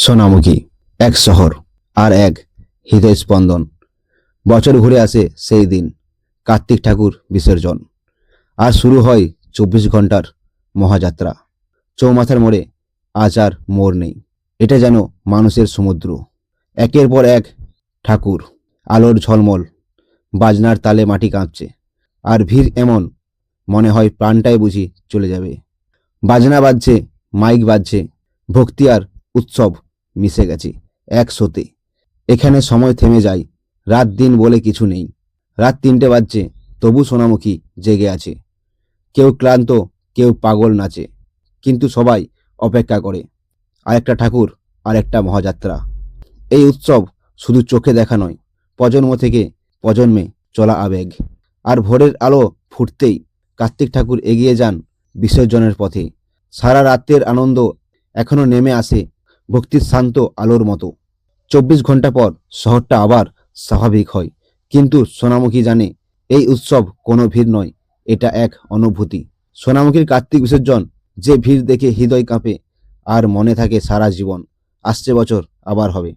সোনামুখী, এক শহর আর এক হৃদয় স্পন্দন বছর ঘুরে আসে সেই দিন, কার্তিক ঠাকুর বিসর্জন। আর শুরু হয় চব্বিশ ঘণ্টার মহাযাত্রা। চৌমাথার মোড়ে আজ আর মোড় নেই। এটা যেন মানুষের সমুদ্র। একের পর এক ঠাকুর, আলোর ঝলমল, বাজনার তালে মাটি কাঁপছে। আর ভিড় এমন, মনে হয় প্রাণটাই বুঝি চলে যাবে। বাজনা বাজছে, মাইক বাজছে, ভক্তি আর উৎসব মিশে গেছে একশোতে এখানে সময় থেমে যায় রাত দিন বলে কিছু নেই। রাত তিনটে বাজছে, তবু সোনামুখী জেগে আছে। কেউ ক্লান্ত, কেউ পাগল নাচে, কিন্তু সবাই অপেক্ষা করে। আরেকটা ঠাকুর আর একটা মহাযাত্রা। এই উৎসব শুধু চোখে দেখা নয়, প্রজন্ম থেকে প্রজন্মে চলা আবেগ। আর ভোরের আলো ফুটতেই কার্তিক ঠাকুর এগিয়ে যান বিসর্জনের পথে। সারা রাতের আনন্দ এখনও নেমে আসে ভক্তির শান্ত আলোর মতো। চব্বিশ ঘণ্টা পর শহরটা আবার স্বাভাবিক হয়। কিন্তু সোনামুখী জানে, এই উৎসব কোনো ভিড় নয়, এটা এক অনুভূতি। সোনামুখীর কার্তিক বিসর্জন যে ভিড় দেখে হৃদয় কাঁপে, আর মনে থাকে সারা জীবন, আসছে বছর আবার হবে।